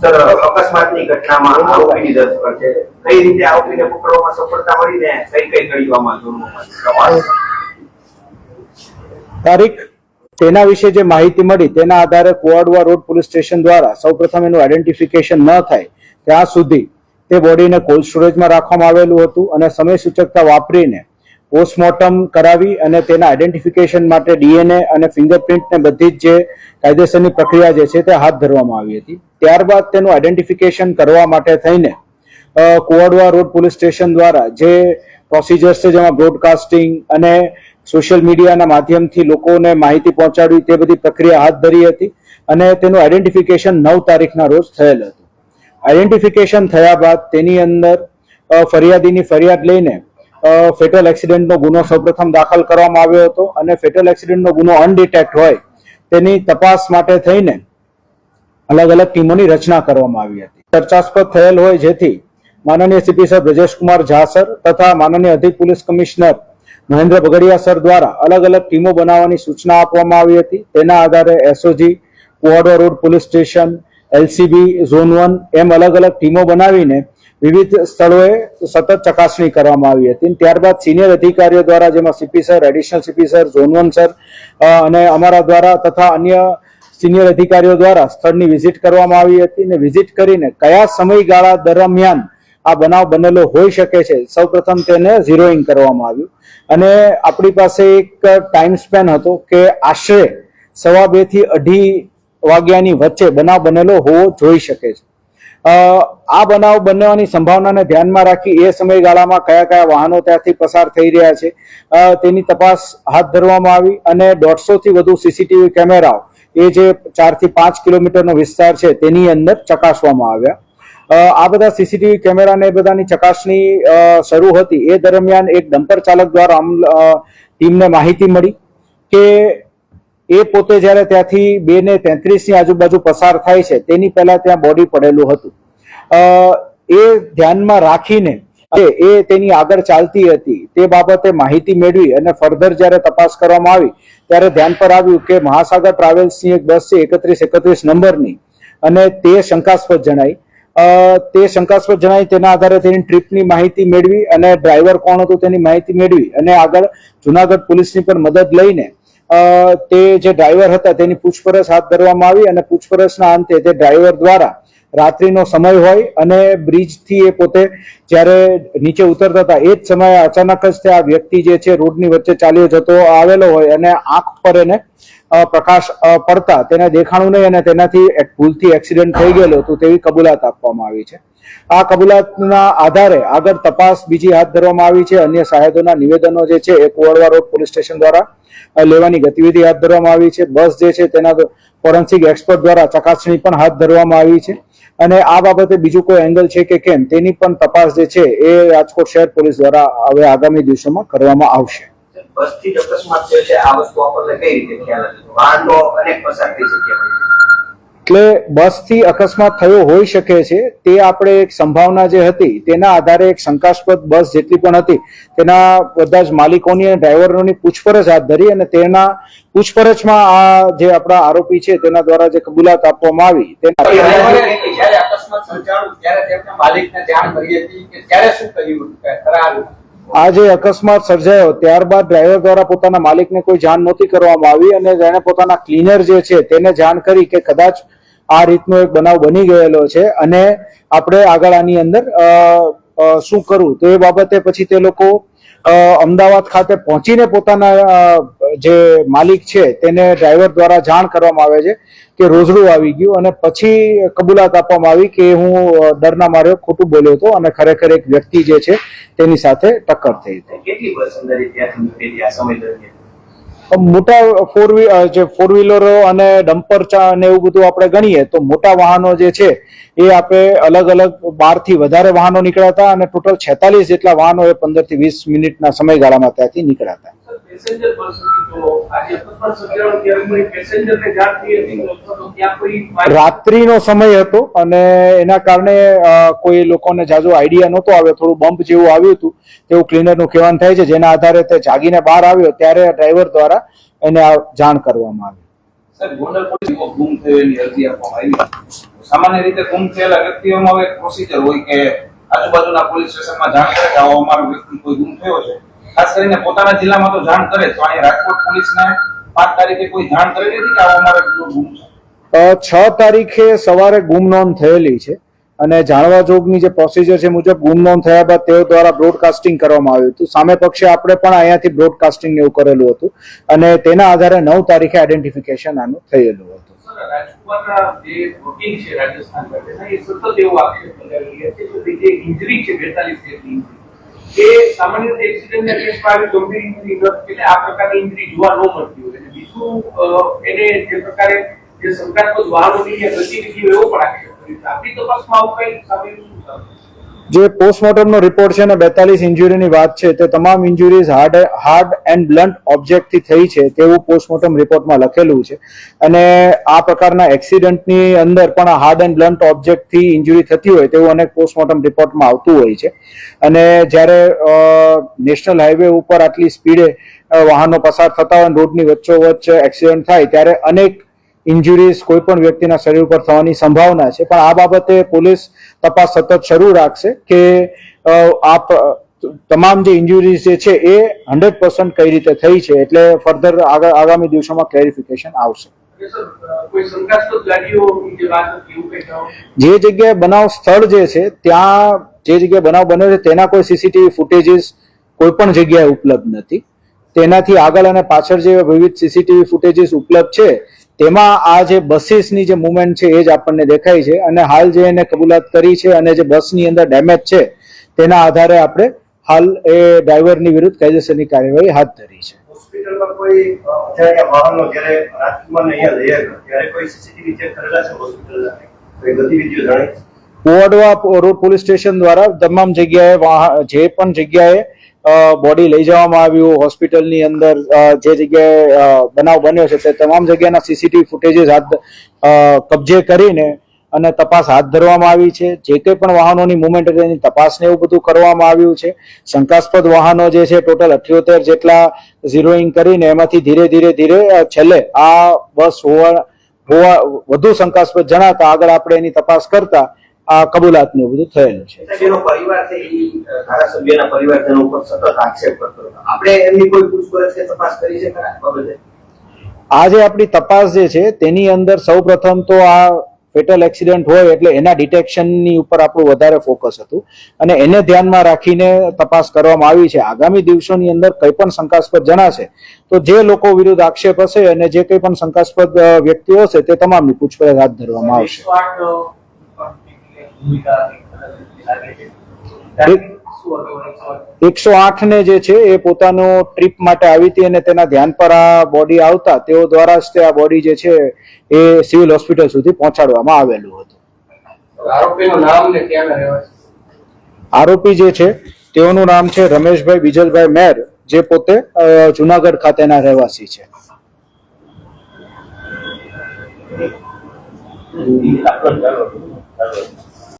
Sir, અકસ્માતની ઘટનામાં આરોપીની ધરપકડ છે. કઈ રીતે આરોપીને પકડવામાં સફળતા મળીને કઈ કઈ જોડવામાં તારીખ તેના વિશે જે માહિતી મળી તેના આધારે કુવાડવા રોડ પોલીસ સ્ટેશન દ્વારા સૌપ્રથમ એનું આઈડેન્ટિફિકેશન ન થાય ત્યાં સુધી તે બોડીને કોલ્ડ સ્ટોરેજમાં રાખવામાં આવેલું હતું અને સમય સૂચકતા વાપરીને પોસ્ટમોર્ટમ કરાવી અને તેના આઈડેન્ટિફિકેશન માટે ડીએનએ અને ફિંગરપ્રિન્ટને બધી જ જે કાયદેસરની પ્રક્રિયા જે છે તે હાથ ધરવામાં આવી હતી. ત્યારબાદ તેનું આઈડેન્ટિફિકેશન કરવા માટે થઈને કોવાડવા રોડ પોલીસ સ્ટેશન દ્વારા જે પ્રોસિજર્સ છે જેમાં બ્રોડકાસ્ટિંગ અને સોશિયલ મીડિયાના માધ્યમથી લોકોને માહિતી પહોંચાડવી તે બધી પ્રક્રિયા હાથ ધરી હતી અને તેનું આઈડેન્ટિફિકેશન નવ તારીખના રોજ થયેલ હતું. આઈડેન્ટિફિકેશન થયા બાદ તેની અંદર ફરિયાદીની ફરિયાદ લઈને ફેટલ એક્સિડન્ટનો ગુનો સૌપ્રથમ દાખલ કરવામાં આવ્યો હતો અને ફેટલ એક્સિડન્ટનો ગુનો અનડિટેક્ટ હોય તેની તપાસ માટે થઈને અલગ અલગ ટીમોની રચના કરવામાં આવી હતી. ચર્ચાસ્પદ થયેલ હોય જેથી માનનીય CP sir Brajeshkumar Jha sir તથા માનનીય અધિક police commissioner Mahendra Bagadiya sir દ્વારા અલગ અલગ ટીમો બનાવવાની સૂચના આપવામાં આવી હતી. તેના આધારે SOG Kuvadva road police station LCB zone one એમ અલગ અલગ ટીમો બનાવીને વિવિધ સ્થળોએ સતત ચકાસણી કરવામાં આવી હતી. ત્યારબાદ સિનિયર અધિકારીઓ દ્વારા, જેમાં CP sir additional CP sir zone one sir અને અમારા દ્વારા તથા અન્ય સિનિયર અધિકારીઓ દ્વારા સ્થળની વિઝિટ કરવામાં આવી હતી અને વિઝિટ કરીને કયા સમયગાળા દરમિયાન આ બનાવ બનેલો હોઈ શકે છે? સૌપ્રથમ તેને ઝીરોઈંગ કરવામાં આવ્યું. અને આપણી પાસે એક ટાઈમ સ્પેન હતો કે આશરે સવા બેથી અઢી વાગ્યાની વચ્ચે બનાવ બનેલો હોવો જોઈ શકે છે. આ બનાવ બનવાની સંભાવનાને ધ્યાનમાં રાખી એ સમયગાળામાં કયા કયા વાહનો ત્યાંથી પસાર થઈ રહ્યા છે તેની તપાસ હાથ ધરવામાં આવી અને દોઢસોથી વધુ સીસીટીવી કેમેરાઓ, એ જે ચારથી પાંચ કિલોમીટરનો વિસ્તાર છે તેની અંદર ચકાસવામાં આવ્યા. આ બધા સીસીટીવી કેમેરા ને એ બધાની ચકાસણી શરૂ હતી. એ દરમિયાન એક ડમ્પર ચાલક દ્વારા ટીમને માહિતી મળી કે એ પોતે જ્યારે ત્યાંથી બે ને તેત્રીસની આજુબાજુ પસાર થાય છે, તેની પહેલા ત્યાં બોડી પડેલું હતું. એ ધ્યાનમાં રાખીને એ તેની આગળ ચાલતી હતી. તે બાબતે માહિતી મેળવી અને ફર્ધર જ્યારે તપાસ કરવામાં આવી, ત્યારે ધ્યાન પર આવ્યું કે મહાસાગર ટ્રાવેલ્સની એક બસ છે, એકત્રીસ એકત્રીસ નંબરની. અને તે શંકાસ્પદ જણાઈ તે શંકાસ્પદ જણાય તેના આધારે તેની ટ્રીપની માહિતી મેળવી અને ડ્રાઈવર કોણ હતું તેની માહિતી મેળવી અને આગળ જુનાગઢ પોલીસની પણ મદદ લઈને તે જે ડ્રાઈવર હતા તેની પૂછપરછ હાથ ધરવામાં આવી અને પૂછપરછના અંતે તે ડ્રાઈવર દ્વારા રાત્રિનો સમય હોય અને બ્રિજથી એ પોતે જ્યારે નીચે ઉતરતા હતા, એ જ સમયે અચાનક જ તે આ વ્યક્તિ જે છે રોડની વચ્ચે ચાલ્યો જતો આવેલો હોય અને આંખ પર એને પ્રકાશ પડતા, તેને દેખાણું નહીં અને તેનાથી ભૂલથી એક્સિડન્ટ થઈ ગયેલો હતું તેવી કબૂલાત આપવામાં આવી છે. આ કબૂલાતના આધારે આગળ તપાસ બીજી હાથ ધરવામાં આવી છે. અન્ય સાહેદોના નિવેદનો જે છે એ કુવાડવા રોડ પોલીસ સ્ટેશન દ્વારા લેવાની ગતિવિધિ હાથ ધરવામાં આવી છે. બસ જે છે તેના ફોરેન્સિક એક્સપર્ટ દ્વારા ચકાસણી પણ હાથ ધરવામાં આવી છે. અને આ બાબતે બીજું કોઈ એંગલ છે કે કેમ, તેની પણ તપાસ જે છે એ રાજકોટ શહેર પોલીસ દ્વારા હવે આગામી દિવસોમાં કરવામાં આવશે. બસથી અકસ્માત થયો છે. આ વસ્તુ આપણને કઈ રીતે ખ્યાલ વાહન અનેક પસાર થઈ શક્યા એટલે બસથી અકસ્માત થયો હોઈ શકે છે તે આપણે એક સંભાવના જે હતી તેના આધારે એક શંકાસ્પદ બસ જેટલી પણ હતી તેના બધા જ માલિકોની અને ડ્રાઈવરોની પૂછપરછ હાથ ધરી અને તેના પૂછપરછમાં આ જે આપણા આરોપી છે તેના દ્વારા જે કબૂલાત આપવામાં આવી તેના આ જે અકસ્માત સર્જાયો ત્યારબાદ ડ્રાઈવર દ્વારા પોતાના માલિકને કોઈ જાણ નહોતી કરવામાં આવી અને તેણે પોતાના ક્લીનર જે છે તેને જાણ કરી કે કદાચ આ રીતનો એક બનાવ બની ગયેલો છે અને આપણે આગળ આની અંદર શું કરવું તો એ બાબતે પછી તે લોકો અમદાવાદ ખાતે પહોંચીને પોતાના જે માલિક છે તેને ડ્રાઈવર દ્વારા જાણ કરવામાં આવે છે કે રોઝડું આવી ગયું અને પછી કબૂલાત આપવામાં આવી કે હું ડરના માર્યો, ખોટું બોલ્યો હતો અને ખરેખર એક વ્યક્તિ જે છે તેની સાથે ટક્કર થઈ હતી. મોટા ફોર જે ફોર વ્હીલરો અને ડમ્પર ચા અને એવું બધું આપણે ગણીએ, તો મોટા વાહનો જે છે, એ આપણે અલગ અલગ બારથી વધારે વાહનો નીકળ્યા હતા અને ટોટલ છેતાલીસ જેટલા વાહનો એ પંદરથી વીસ મિનિટના સમયગાળામાં ત્યાંથી નીકળ્યા હતા પેસેન્જર રાત્રિનો સમય હતો અને એના કારણે કોઈ લોકોને જાજો આઈડિયા નહોતો આવ્યો. થોડું બમ્પ જેવું આવ્યું હતું. તેવું ક્લીનરનું કહેવાનું થાય છે. જેના આધારે તે જાગીને બહાર આવ્યો. ત્યારે ડ્રાઈવર દ્વારા એને જાણ કરવામાં આવી. સામાન્ય રીતે ગુમ થયેલા વ્યક્તિઓમાં એક પ્રોસિજર હોય કે આજુબાજુના પોલીસ સ્ટેશનમાં જાણ કરે કે આવો અમારો વ્યક્તિ કોઈ ગુમ થયો છે. ખાસ કરીને પોતાના જિલ્લામાં તો જાણ કરે તો અહીં રાજકોટ પોલીસને પાંચ તારીખે કોઈ જાણ કરેલી હતી કે આવો અમારો ગુમ છે? છ તારીખે સવારે ગુમ નોંધ થયેલી છે અને જાણવા જોગની જે પ્રોસિજર છે મુજબ ગુમ નોંધ થયા બાદ તેઓ દ્વારા બ્રોડકાસ્ટિંગ કરવામાં આવ્યું હતું. સામે પક્ષે આપણે પણ અહીંયાથી બ્રોડકાસ્ટિંગ એવું કરેલું હતું અને તેના આધારે નવ તારીખે આઈડેન્ટિફિકેશન આનું થયેલું હતું. જે વકીલ છે રાજસ્થાન માટેના, એ સતત એવું આક્ષેપ લગાવી રહ્યા છે કે જે injury છે 42 જેટલી injury, એ સામાન્ય રીતે એક્સિડન્ટના કેસમાં આવી ગંભીર ઇન્જરી એટલે આ પ્રકારની ઇન્જરી જોવા ન મળતી હોય. અને બીજું એને જે પ્રકારે જે શંકાસ્પદ વાહનોની જે ગતિવિધિ એવો પણ આપી આપણી તપાસમાં આવું કઈ સામે શું જે પોસ્ટમોર્ટમનો રિપોર્ટ છે ને બેતાલીસ ઇન્જુરીની વાત છે, તે તમામ injuries hard hard and blunt ઓબ્જેક્ટથી થઈ છે તેવું પોસ્ટમોર્ટમ રિપોર્ટમાં લખેલું છે. અને આ પ્રકારના એક્સિડન્ટની અંદર પણ હાર્ડ એન્ડ બ્લન્ટ ઓબ્જેક્ટથી ઇન્જુરી થતી હોય તેવું અનેક પોસ્ટમોર્ટમ રિપોર્ટમાં આવતું હોય છે. અને જ્યારે નેશનલ હાઈવે ઉપર આટલી સ્પીડે વાહનો પસાર થતા હોય રોડની વચ્ચોવચ્ચ એક્સિડન્ટ થાય ત્યારે અનેક ઇન્જુરીઝ કોઈ પણ વ્યક્તિના શરીર ઉપર થવાની સંભાવના છે. પણ આ બાબતે પોલીસ તપાસ સતત શરૂ રાખશે કે આ તમામ જે ઇન્જુરીઝ જે છે એ હંડ્રેડ પર્સન્ટ કઈ રીતે થઈ છે એટલે ફર્ધર આગળ આગામી દિવસોમાં ક્લેરિફિકેશન આવશે. જે જગ્યાએ બનાવ સ્થળ જે છે ત્યાં જે જગ્યાએ બનાવ બન્યો છે તેના કોઈ સીસીટીવી ફૂટેજીસ કોઈ પણ જગ્યાએ ઉપલબ્ધ નથી. તેનાથી આગળ અને પાછળ જે વિવિધ સીસીટીવી ફૂટેજીસ ઉપલબ્ધ છે તેમાં આ જે બસીસની જે મુવમેન્ટ છે એ જ આપણને દેખાય છે અને હાલ જે એને કબૂલાત કરી છે અને જે બસની અંદર ડેમેજ છે તેના આધારે આપણે હાલ એ ડ્રાઈવરની વિરુદ્ધ કાયદેસરની કાર્યવાહી હાથ ધરી છે. કુવાડવા રોડ પોલીસ સ્ટેશન દ્વારા તમામ જગ્યાએ જે પણ જગ્યાએ બોડી લઈ જવામાં આવ્યું હોસ્પિટલની અંદર જે જગ્યાએ બનાવ બન્યો છે તે તમામ જગ્યાના સીસીટીવી ફૂટેજીસ હાથ કબજે કરીને અને તપાસ હાથ ધરવામાં આવી છે. જે કંઈ પણ વાહનોની મુવમેન્ટ હતી એની તપાસને એવું બધું કરવામાં આવ્યું છે. શંકાસ્પદ વાહનો જે છે ટોટલ અઠ્યોતેર જેટલા ઝીરોઈંગ કરીને એમાંથી ધીરે ધીરે ધીરે છેલ્લે આ બસ હોવા હોવા વધુ શંકાસ્પદ જણાતા આગળ આપણે એની તપાસ કરતા આ કબૂલાત ને બધું થયેલું છે. આજે પરિવાર છે એ ધારાસભ્યના પરિવારજનો ઉપર સતત આક્ષેપ કરતો આપણે એમની કોઈ પૂછપરછ કે તપાસ કરી છે બાબતે? આ જે આપણી તપાસ જે છે તેની અંદર સૌપ્રથમ તો આ ફેટલ એક્સિડન્ટ હોય એટલે એના ડિટેક્શનની ઉપર આપણું વધારે ફોકસ હતું. અને એને ધ્યાનમાં રાખીને તપાસ કરવામાં આવી છે. આગામી દિવસોની અંદર કંઈ પણ શંકાસ્પદ જણાશે તો જે લોકો વિરુદ્ધ આક્ષેપ હશે અને જે કંઈ પણ શંકાસ્પદ વ્યક્તિઓ હશે તે તમામની પૂછપરછ હાથ ધરવામાં આવશે 108 ભૂમિકા લાગે છે શું હતું 108? એકસો આઠ ને જે છે એ પોતાનો ટ્રીપ માટે આવી હતી અને તેના ધ્યાન પર આ બોડી આવતા તેઓ દ્વારા જ તે આ બોડી જે છે એ સિવિલ હોસ્પિટલ સુધી પહોંચાડવામાં આવેલું હતું આરોપી જે છે તેઓનું નામ છે રમેશભાઈ બીજલભાઈ મેર જે પોતે જુનાગઢ ખાતેના રહેવાસી છે ચાલો